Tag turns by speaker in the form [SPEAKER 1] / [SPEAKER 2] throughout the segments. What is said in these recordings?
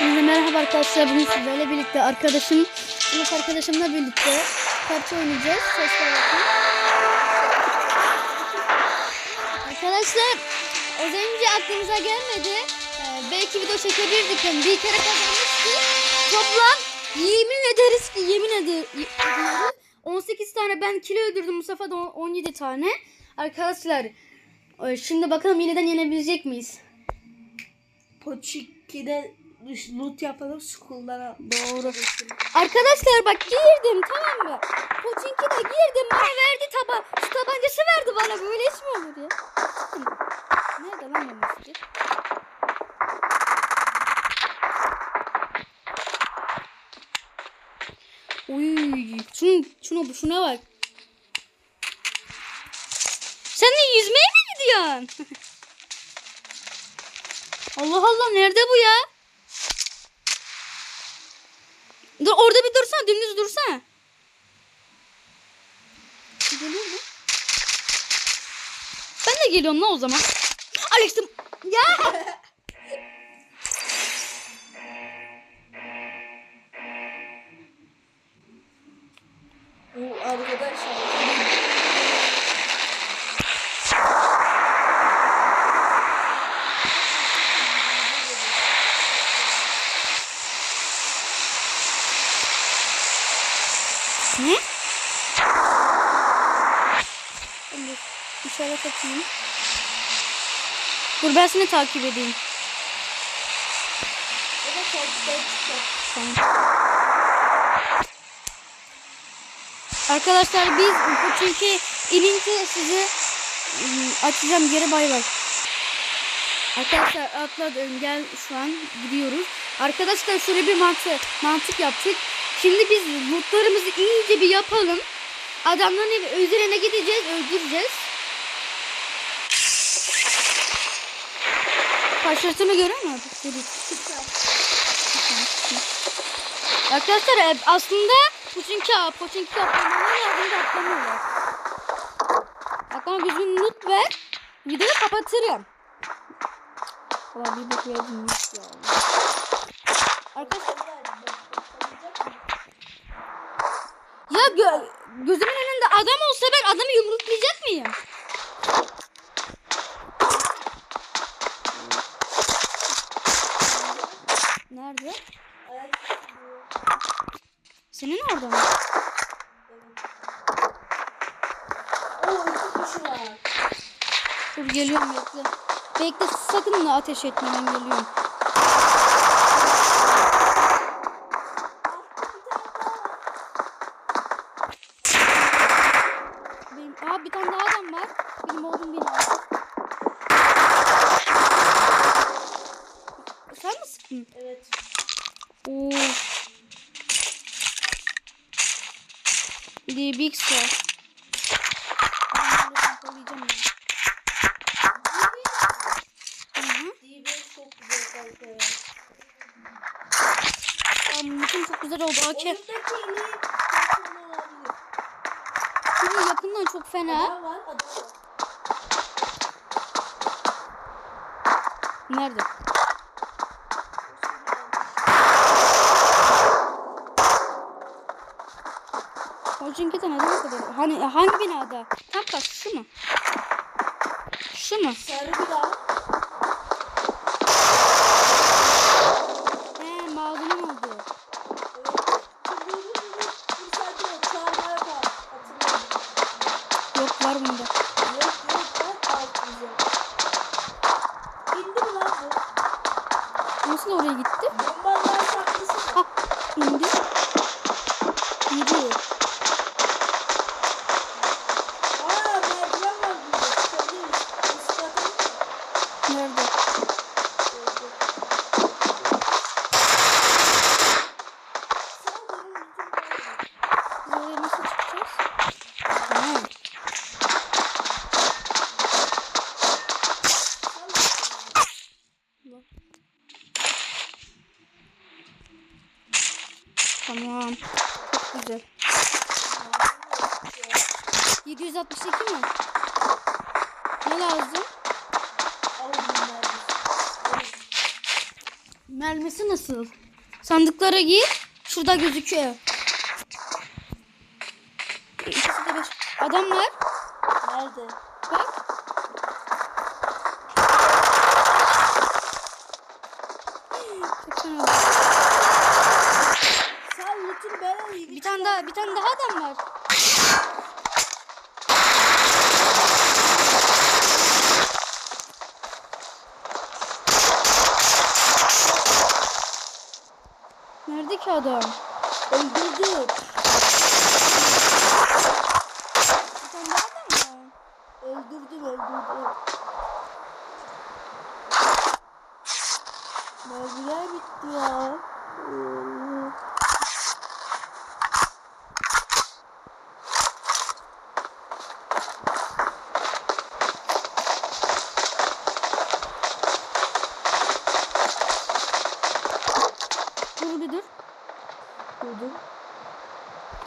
[SPEAKER 1] Hepinize merhaba arkadaşlar. Bugün sizlerle birlikte arkadaşım, sınıf arkadaşımla birlikte PUBG oynayacağız. Bakın. Arkadaşlar az önce aklımıza gelmedi. Ee, belki video çekebilirdik. Yani bir kere kazanmıştık. Toplam yemin ederiz ki yemin eder- ediyoruz. 18 tane ben kilo öldürdüm. Mustafa da on- 17 tane. Arkadaşlar e, şimdi bakalım yeniden yenebilecek miyiz?
[SPEAKER 2] Poçiki'de loot yapalım school'dan
[SPEAKER 1] Doğru. Arkadaşlar bak girdim tamam mı? Koçinki'de girdim bana verdi taba. Şu tabancası verdi bana böyle iş mi olur ya? Nerede lan o mescid? Uy, şunu, şuna, şuna bak. Sen de yüzmeye mi gidiyorsun? Allah Allah nerede bu ya? Dur orada bir dursana dümdüz dursana. Geliyor mu? Ben de geliyorum lan o zaman. Alex'im ya. Atayım. Dur ben seni takip edeyim. Arkadaşlar biz çünkü inince sizi ım, açacağım geri bay bay. Arkadaşlar atladım gel şu an gidiyoruz. Arkadaşlar şöyle bir mantık, mantık yaptık. Şimdi biz lootlarımızı iyice bir yapalım. Adamların evi üzerine gideceğiz öldüreceğiz. Karşılaştığını görüyor musun? Arkadaşlar e, aslında Puçinki Puçinki atlamalar lazım da atlamıyorlar. Aklıma düzgün loot ver. Videoyu kapatırım. Valla bir verdim yok ya. Arkadaşlar ya gö gözümün önünde adam olsa ben adamı yumruklayacak mıyım? Nerede?
[SPEAKER 2] Ayak
[SPEAKER 1] Senin orada mı?
[SPEAKER 2] Oo iki kişi var.
[SPEAKER 1] Dur geliyorum bekle. Bekle sakın da ateş etme ben geliyorum. Benim, aa bir tane daha adam var. Benim oğlum beni aldı. Sen mi sıktın?
[SPEAKER 2] Evet.
[SPEAKER 1] Oo. Bir de Big var. Ben böyle pompalayacağım ya. Hı hı.
[SPEAKER 2] DB çok güzel kanka ya.
[SPEAKER 1] Aa, Mümkün çok güzel oldu. AK.
[SPEAKER 2] Oyundaki en iyi takımı olabilir.
[SPEAKER 1] Şurada yakından çok fena.
[SPEAKER 2] Adam var, adam var.
[SPEAKER 1] Nerede? Çünkü de neden kadar? Hani hangi binada? Tam bak şu mu? Şu mu?
[SPEAKER 2] Sarı bir
[SPEAKER 1] Nerede? Nasıl? Sandıklara gir. Şurada gözüküyor. Adam?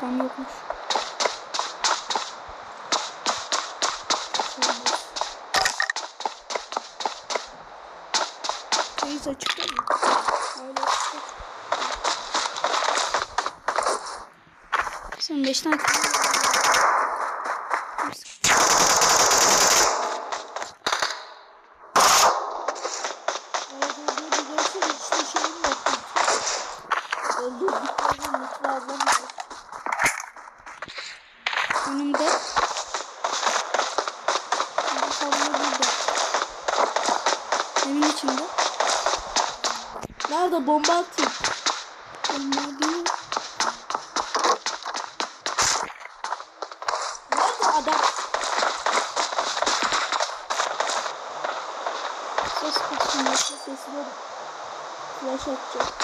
[SPEAKER 1] Tam yokmuş. Kayıt açık değil mi? Öyle açık. Sen beş tane
[SPEAKER 2] Öldürdüğü bir görsün hiçbir şeyim yok. Öldürdüklerinin loot'unu anlamıyorum.
[SPEAKER 1] önümde. Bu sabunu burada. İçinde.
[SPEAKER 2] Nerede bomba atayım?
[SPEAKER 1] Onlar değil.
[SPEAKER 2] Nerede adam?
[SPEAKER 1] Ses.
[SPEAKER 2] Yoksa sesine flash atacağım.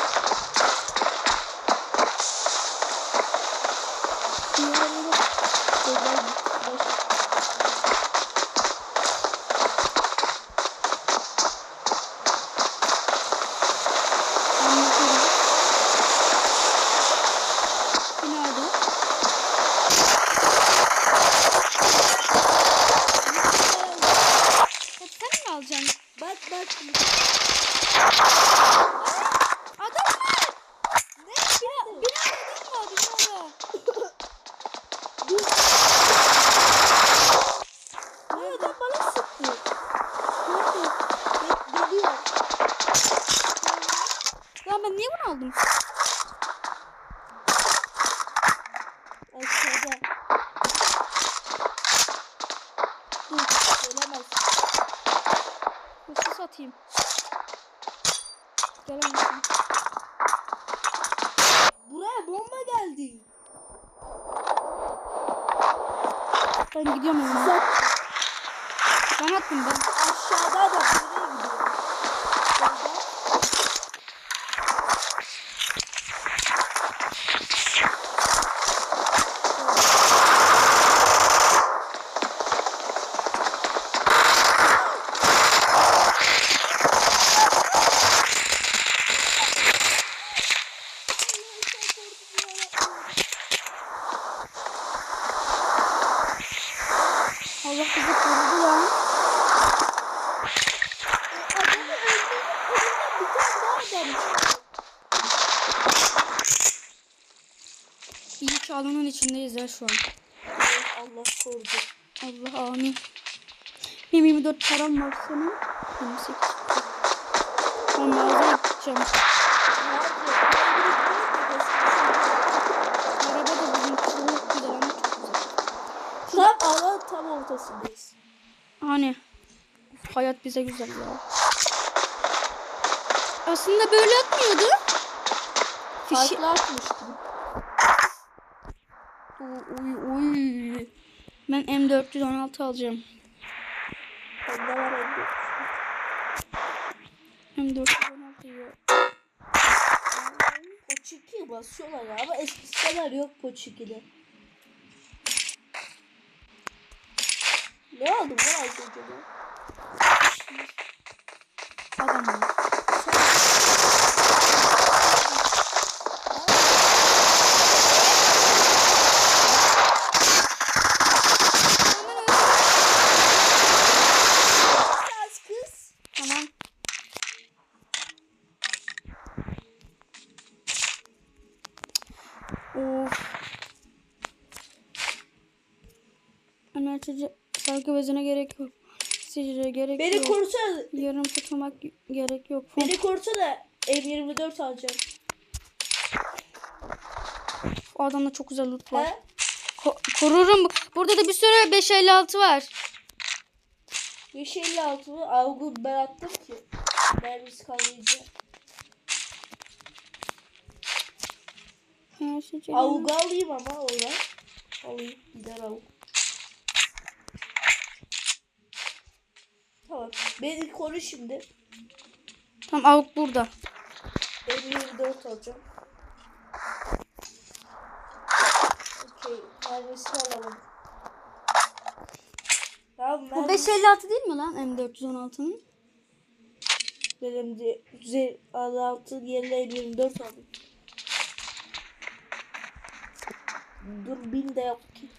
[SPEAKER 1] Sen mi alacaksın?
[SPEAKER 2] Bak bak.
[SPEAKER 1] Adam var. Ne? Bina, binada adam var binada.
[SPEAKER 2] Dur. Bu adam bana sıktı. Nerede? Bek- Geliyor.
[SPEAKER 1] Lan ben niye bunu aldım?
[SPEAKER 2] Aşağıda. Dur. Gelemez.
[SPEAKER 1] Hırsız atayım. Gelemezsin.
[SPEAKER 2] Buraya bomba geldi.
[SPEAKER 1] Ben gidiyorum evime. Ben attım ben.
[SPEAKER 2] aşağıda da nereye gidiyor? Bomba.
[SPEAKER 1] Allah bizi korudu lan.
[SPEAKER 2] Adamı öldürdüm. Bir tane daha adam.
[SPEAKER 1] İyi ki alanın içindeyiz ya şu an.
[SPEAKER 2] Allah korudu.
[SPEAKER 1] Allah amin. Benim 24 param var senin. 28. Ben mağazaya gideceğim. Araba da bugün çok güzel ama çok güzel.
[SPEAKER 2] Tam alan tam ortasındayız.
[SPEAKER 1] Hani hayat bize güzel ya. Aslında böyle atmıyordu. Fişi...
[SPEAKER 2] Farklı atmıştım.
[SPEAKER 1] Uy, uy. Ben M416 alacağım.
[SPEAKER 2] Bende var elde.
[SPEAKER 1] M416 ya.
[SPEAKER 2] Poçiki basıyorlar ya ama eskisi kadar yok Poçiki'de. Ne aldım lan az önce ben?
[SPEAKER 1] Adam.
[SPEAKER 2] Kız kız.
[SPEAKER 1] Tamam. Of. Enerjici sargı bezine gerek yok. Sicile gerek
[SPEAKER 2] Beni
[SPEAKER 1] yok.
[SPEAKER 2] korusana.
[SPEAKER 1] Yarım tutmak gerek yok.
[SPEAKER 2] Beni korusana. M24 alacağım.
[SPEAKER 1] O adamda çok güzel loot var.
[SPEAKER 2] He?
[SPEAKER 1] Ko- korurum. Burada da bir sürü 556 var.
[SPEAKER 2] 556 mı? Avgu ben attım ki. Mermisi kalmayınca.
[SPEAKER 1] Enerjici.
[SPEAKER 2] Avgu alayım ama oradan. Alayım. Gider avgu. Tamam. Beni koru şimdi.
[SPEAKER 1] Tamam avuk burada.
[SPEAKER 2] M24 alacağım. Okey. Mermisini alalım. Tamam
[SPEAKER 1] Bu
[SPEAKER 2] mermisi
[SPEAKER 1] 556 değil mi lan M416'nın?
[SPEAKER 2] benim de 156 yerine M24 aldım. Dur bin de yok ki.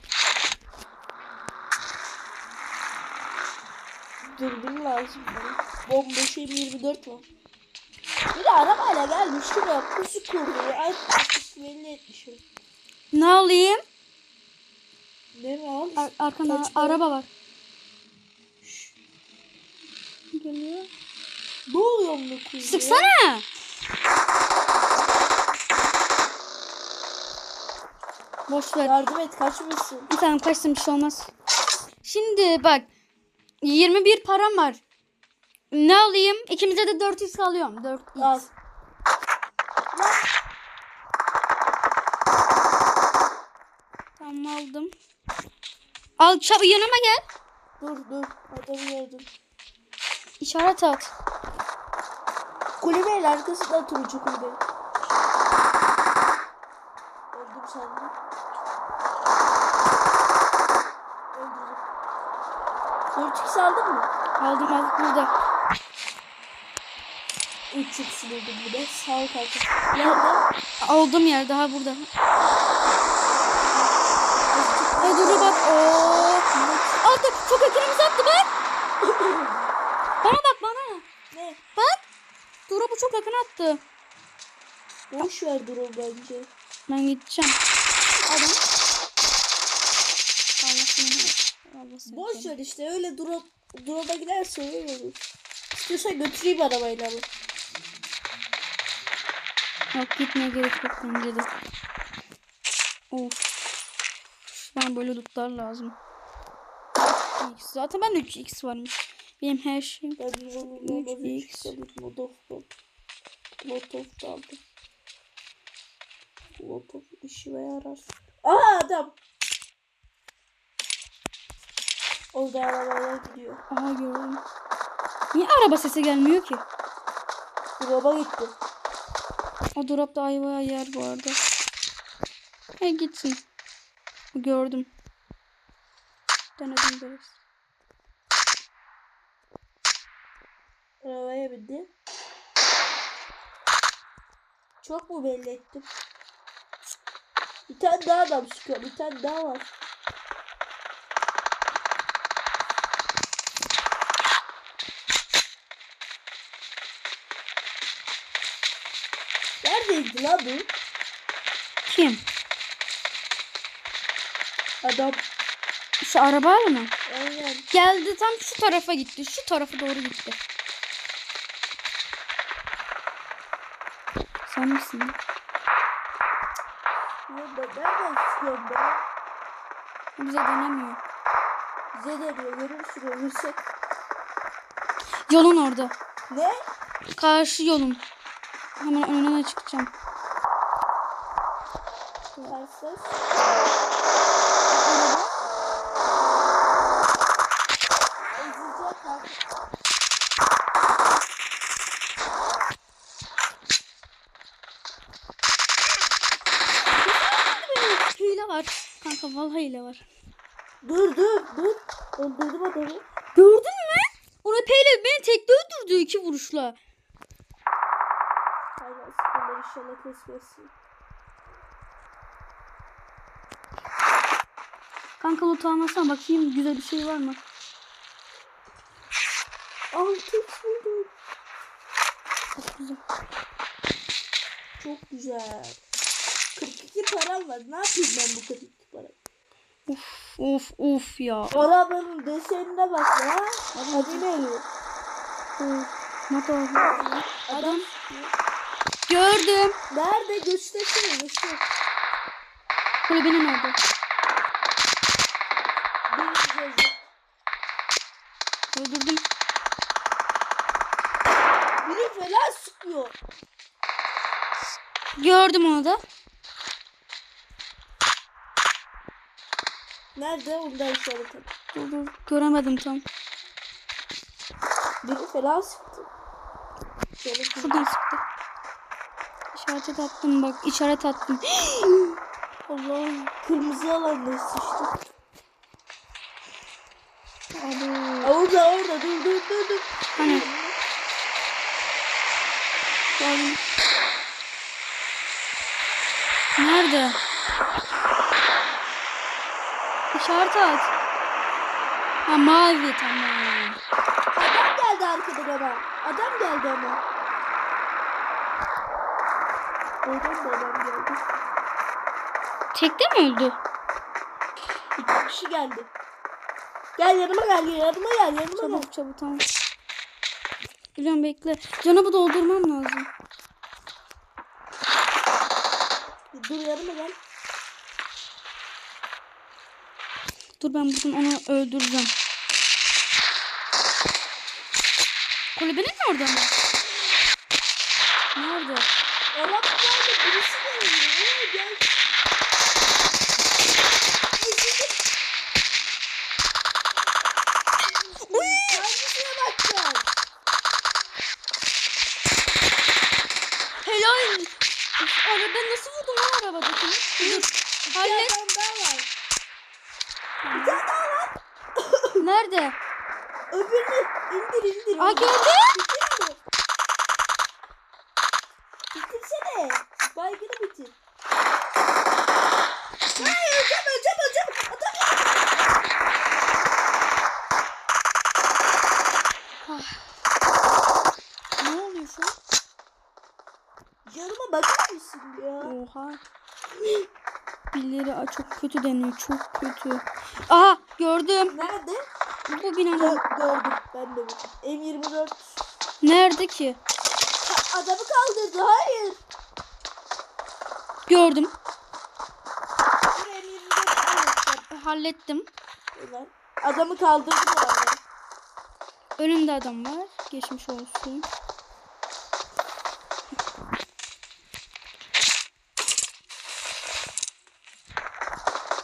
[SPEAKER 2] Dürbün lazım bana. Bomba şey 24 var. Bir de arabayla gelmiş şuraya pusu kurdu. Ay artık belli etmişim.
[SPEAKER 1] Ne alayım?
[SPEAKER 2] Ne var?
[SPEAKER 1] Ar- arkanda
[SPEAKER 2] Kaç para?
[SPEAKER 1] araba var. Geliyor.
[SPEAKER 2] Ne oluyor mu kuyruğu?
[SPEAKER 1] Sıksana. Boş ver.
[SPEAKER 2] Yardım et kaçmasın.
[SPEAKER 1] Tamam kaçtım bir şey olmaz. Şimdi bak. 21 param var. Ne alayım? İkimize de 4x alıyorum. 4x.
[SPEAKER 2] Al.
[SPEAKER 1] Tamam aldım. Al çabuk yanıma gel.
[SPEAKER 2] Dur dur. Adamı gördüm.
[SPEAKER 1] İşaret at.
[SPEAKER 2] Kulübenin arkasından turuncu kulübe. Öldüm sandım. Öldürdüm. 4x aldın mı?
[SPEAKER 1] Aldım aldım burada.
[SPEAKER 2] 3x buldum bir de. Sağ ol kanka. Nerede?
[SPEAKER 1] Aldığım yer daha burada. Ay dur bak. Oo. Attı. Çok ekranımızı attı bak. bana bak bana.
[SPEAKER 2] Ne?
[SPEAKER 1] Bak. Duru bu çok yakın attı.
[SPEAKER 2] Boş ver drone bence.
[SPEAKER 1] Ben gideceğim. Adam.
[SPEAKER 2] Boş ver işte öyle drone drone'a giderse öyle olur. İstiyorsan götüreyim arabayla ama.
[SPEAKER 1] Yok gitmeye gerek yok bence de. Of. Bana böyle lootlar lazım. X. Zaten ben de 3x varmış. Benim her şeyim.
[SPEAKER 2] Ben drone'un
[SPEAKER 1] Üç
[SPEAKER 2] olmadı
[SPEAKER 1] X.
[SPEAKER 2] 3x alayım. Molotov. Molotov da aldım. Molotov işime yarar. Aha adam. Orada arabalar gidiyor.
[SPEAKER 1] Aha gördüm. Niye araba sesi gelmiyor ki?
[SPEAKER 2] Drop'a gitti.
[SPEAKER 1] O dropta ayva yer bu arada. He gitsin. Gördüm. Denedim biraz.
[SPEAKER 2] Arabaya bindi. Çok mu belli ettim? Bir tane daha adam çıkıyor. Bir tane daha var. Neredeydi lan bu?
[SPEAKER 1] Kim?
[SPEAKER 2] Adam.
[SPEAKER 1] Şu arabayla mı?
[SPEAKER 2] Aynen.
[SPEAKER 1] Geldi tam şu tarafa gitti. Şu tarafa doğru gitti. Sen misin?
[SPEAKER 2] Ya ben nereden çıkıyorum ben?
[SPEAKER 1] Bize denemiyor.
[SPEAKER 2] Bize deniyor. Görürsün ölürsek.
[SPEAKER 1] Yolun orada.
[SPEAKER 2] Ne?
[SPEAKER 1] Karşı yolun. Hemen önüne çıkacağım.
[SPEAKER 2] Karşılaş. Ezileceğim kanka.
[SPEAKER 1] Hile var. Kanka vallahi hile var.
[SPEAKER 2] Dur dur dur. Öldürdüm adamı.
[SPEAKER 1] Gördün mü? Ona peyle beni tekte öldürdü iki vuruşla.
[SPEAKER 2] Aynen sıfırlar inşallah kesmesin.
[SPEAKER 1] Kanka loot almasana bakayım güzel bir şey var mı?
[SPEAKER 2] Altı buldum.
[SPEAKER 1] Çok güzel.
[SPEAKER 2] Çok güzel. 42 param var. Ne yapayım ben bu 42 para?
[SPEAKER 1] Uf uf uf ya.
[SPEAKER 2] Arabanın desenine bak ya. Hadi ne
[SPEAKER 1] kadar
[SPEAKER 2] Adam
[SPEAKER 1] Adam. Gördüm.
[SPEAKER 2] nerede göstersene göster.
[SPEAKER 1] Kulübenin orada. Öldürdüm.
[SPEAKER 2] Biri falan sıkıyor.
[SPEAKER 1] Gördüm onu da.
[SPEAKER 2] Nerede? Onda işaret et.
[SPEAKER 1] Dur dur. Göremedim tam.
[SPEAKER 2] Biri falan sıktı. Şöyle
[SPEAKER 1] Şuradan sıktı. İşaret attım bak. işaret attım.
[SPEAKER 2] Allah'ım kırmızı alanda sıçtı.
[SPEAKER 1] Abi.
[SPEAKER 2] Orada orada dur dur dur dur.
[SPEAKER 1] Hani? Gördüm. Nerede? İşaret at. Ha mavi tamam.
[SPEAKER 2] Adam geldi arkadan ama. Adam geldi ama. Oradan da adam geldi.
[SPEAKER 1] Tekte mi öldü?
[SPEAKER 2] İki kişi geldi. Gel yanıma gel yanıma gel yanıma gel.
[SPEAKER 1] Çabuk çabuk tamam. Biliyorum bekle. Canımı doldurmam lazım.
[SPEAKER 2] Dur yanıma gel.
[SPEAKER 1] Dur ben bugün onu öldüreceğim. Kulübenin mi orada mı? Nerede?
[SPEAKER 2] Arap geldi birisi geldi. Ee, gel. Hangisine bakacaksın?
[SPEAKER 1] Helal. Of, araba nasıl vurdun lan arabadakini? Dur.
[SPEAKER 2] Bir
[SPEAKER 1] Hallet.
[SPEAKER 2] adam daha var. Bir tane daha var.
[SPEAKER 1] Nerede?
[SPEAKER 2] Öbürünü indir indir.
[SPEAKER 1] Aa gördüm.
[SPEAKER 2] Bitir mi? Bitirsene. Baygını bitir. Hayır öleceğim öleceğim öleceğim. Atamıyorum.
[SPEAKER 1] Ne oluyor şu an?
[SPEAKER 2] Yanıma bakar mısın ya?
[SPEAKER 1] Oha. Birileri Aa, çok kötü deniyor. Çok kötü. Aha gördüm.
[SPEAKER 2] Nerede?
[SPEAKER 1] Bu.
[SPEAKER 2] Gö- gördüm. Ben de buldum. M24.
[SPEAKER 1] Nerede ki?
[SPEAKER 2] Ha, adamı kaldırdı. Hayır.
[SPEAKER 1] Gördüm.
[SPEAKER 2] Dur M24 halledeceğim.
[SPEAKER 1] Hallettim.
[SPEAKER 2] Ulan. Adamı kaldırdı bu arada.
[SPEAKER 1] Önümde adam var. Geçmiş olsun.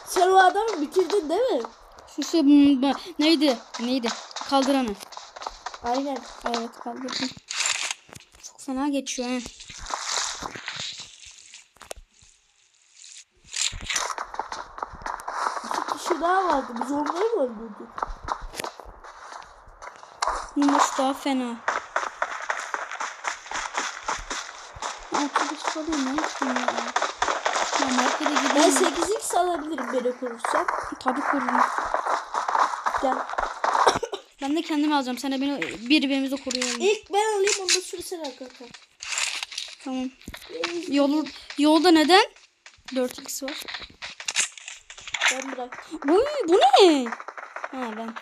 [SPEAKER 2] Sen o adamı bitirdin değil mi?
[SPEAKER 1] Şu bu- neydi? Neydi? Kaldıranı.
[SPEAKER 2] Aynen.
[SPEAKER 1] Evet kaldırdım. Çok fena geçiyor he.
[SPEAKER 2] İki kişi daha vardı. Biz onları mı öldürdük?
[SPEAKER 1] Yumuş daha fena. Otobüs çalıyor ne yapayım ya? Markete
[SPEAKER 2] Ben
[SPEAKER 1] gideyim.
[SPEAKER 2] 8x alabilirim beni korursan.
[SPEAKER 1] Tabii korurum.
[SPEAKER 2] Gel.
[SPEAKER 1] Ben de kendimi alacağım. Sen de beni birbirimizi koruyalım.
[SPEAKER 2] İlk ben alayım ondan sonra sen al kanka.
[SPEAKER 1] Tamam. Yolu, yolda neden? 4x var.
[SPEAKER 2] Ben bırak.
[SPEAKER 1] Uy bu ne? Ha ben.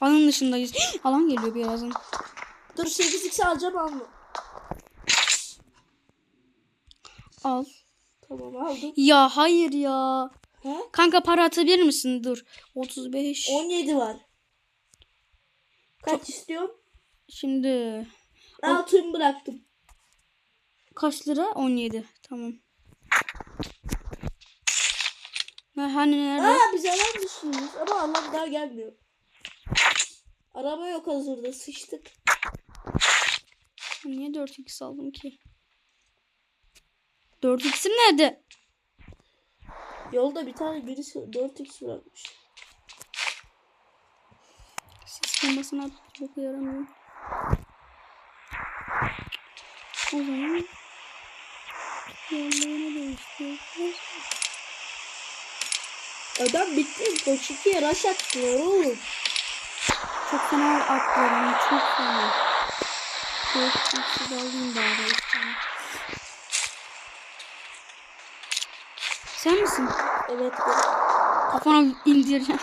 [SPEAKER 1] Alanın dışındayız. Alan geliyor birazdan.
[SPEAKER 2] Dur 8x alacağım alma.
[SPEAKER 1] Al.
[SPEAKER 2] Tamam aldım.
[SPEAKER 1] Ya hayır ya.
[SPEAKER 2] He?
[SPEAKER 1] Kanka para atabilir misin? Dur. 35.
[SPEAKER 2] 17 var. Kaç istiyorsun?
[SPEAKER 1] Şimdi
[SPEAKER 2] Altın bıraktım.
[SPEAKER 1] kaç lira? 17. Tamam. Ha, hani nerede?
[SPEAKER 2] Aa biz alan dışıyız ama alan daha gelmiyor. Araba yok hazırda sıçtık.
[SPEAKER 1] Niye 4x aldım ki? 4x'im nerede?
[SPEAKER 2] Yolda bir tane birisi 4x bırakmış.
[SPEAKER 1] Ses bombasına çok yaramıyor. O zaman yerlerini değiştireceğiz.
[SPEAKER 2] Adam bitti. Koç 2'ye rush attılar oğlum.
[SPEAKER 1] Çok fena atlıyorum. Çok fena. X'i de alayım bari. Sen misin?
[SPEAKER 2] Evet.
[SPEAKER 1] Kafana indireceğim.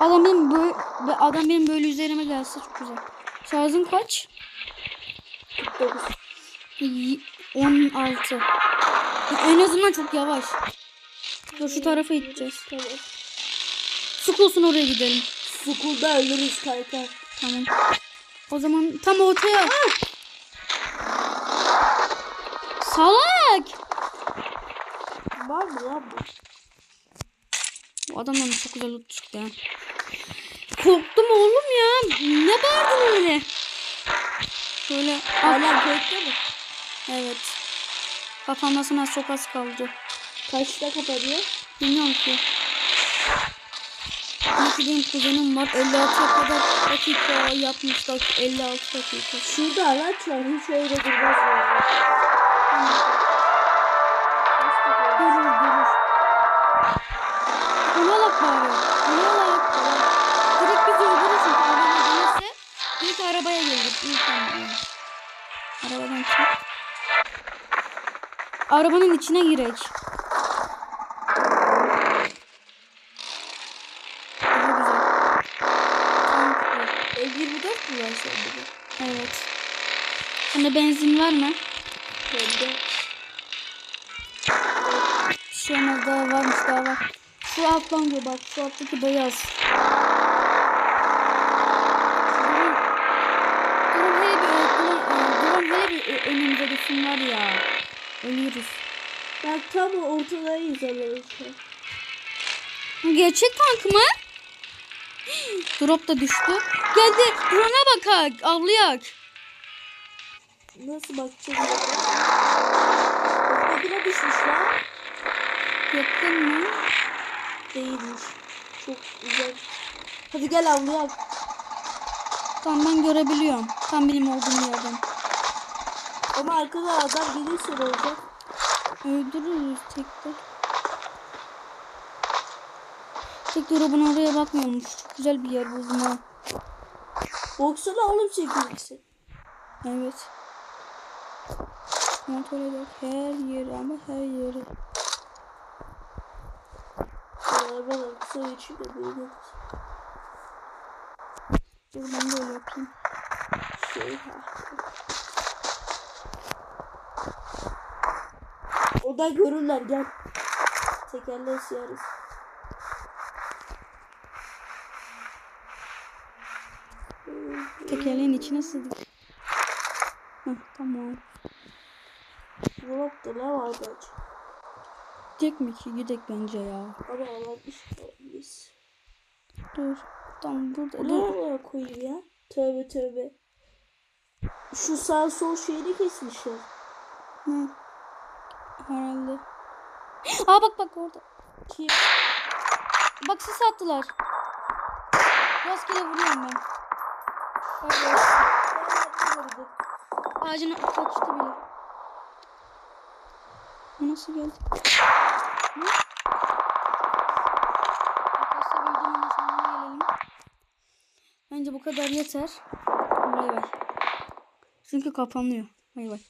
[SPEAKER 1] Adam benim böyle adam benim böyle üzerime gelse çok güzel. Şarjın kaç?
[SPEAKER 2] 49.
[SPEAKER 1] Y- 16. En azından çok yavaş. Dur şu tarafa gideceğiz.
[SPEAKER 2] Tamam.
[SPEAKER 1] Sıkılsın oraya gidelim.
[SPEAKER 2] Sukulda ölürüz kanka.
[SPEAKER 1] Tamam. O zaman tam ortaya. Salak.
[SPEAKER 2] Var mı lan bu?
[SPEAKER 1] Bu adamdan çok güzel loot çıktı ya. Korktum oğlum ya. Ne bağırdın öyle? Şöyle.
[SPEAKER 2] Hala kayıtta mı?
[SPEAKER 1] Evet. Kapanmasına çok az kaldı.
[SPEAKER 2] Kaçta kapanıyor?
[SPEAKER 1] Bilmiyorum ki. Benim kuzenim var. 56'ya kadar dakika yapmışlar. 56 dakika.
[SPEAKER 2] Şurada araç var. Hiç öyle durmaz yani.
[SPEAKER 1] Durur durur. Ona bak bari. Ona bak. Direkt bizi öldürür çünkü araba gelirse ilk arabaya gelir. İlk arabaya. Arabadan çık. Arabanın içine girek. Daha güzel. Tanklı.
[SPEAKER 2] E24 mi var sende de?
[SPEAKER 1] Evet. Sana benzin var mı?
[SPEAKER 2] Bende.
[SPEAKER 1] Şey olmaz daha varmış daha var. Şu alttan diyor bak şu alttaki beyaz. Durun. Hele bir durun, durun hele bir ö- önümüze düşsün var ya. Ölürüz.
[SPEAKER 2] Ben tam ortadayız an.
[SPEAKER 1] Gerçek tank mı? Drop da düştü. Geldi. Drone'a bakak. Avlayak.
[SPEAKER 2] Nasıl bakacağız? Ortadına düşmüş lan.
[SPEAKER 1] Yakın mı?
[SPEAKER 2] Değilmiş. Çok güzel. Hadi gel avlayalım.
[SPEAKER 1] Tamam ben görebiliyorum. Tam benim olduğum yerden.
[SPEAKER 2] Ama arkada adam gelirse olacak?
[SPEAKER 1] Öldürürüz tekrar. Tek drop'un oraya bakmıyormuş. Çok güzel bir yer buldum ha.
[SPEAKER 2] Baksana oğlum çekilirsin.
[SPEAKER 1] Evet. Kontrol eder her yeri ama her yeri.
[SPEAKER 2] Ben kısa geçeyim de böyle
[SPEAKER 1] Dur ben de öyle yapayım.
[SPEAKER 2] şey ha. O da görürler gel. Tekerleği siyarız.
[SPEAKER 1] Tekerleğin içine sığdık. Heh, tamam.
[SPEAKER 2] Dolapta ne vardı acaba?
[SPEAKER 1] Gidecek mi ki? Gidek bence ya.
[SPEAKER 2] Ama alanmış biz.
[SPEAKER 1] Dur. Tamam burada.
[SPEAKER 2] Ne oraya koyayım ya? Tövbe tövbe. Şu sağ sol şeyini kesmişler.
[SPEAKER 1] Hı. Herhalde. Aa bak bak orada.
[SPEAKER 2] Kim?
[SPEAKER 1] Bak sis attılar. Rastgele vuruyorum ben. Bak. Ağacına kaçtı bile. Bu nasıl geldi? Arkadaşlar videonun sonuna gelelim. Bence bu kadar yeter. Bay bay. Çünkü kapanıyor. Bay bay.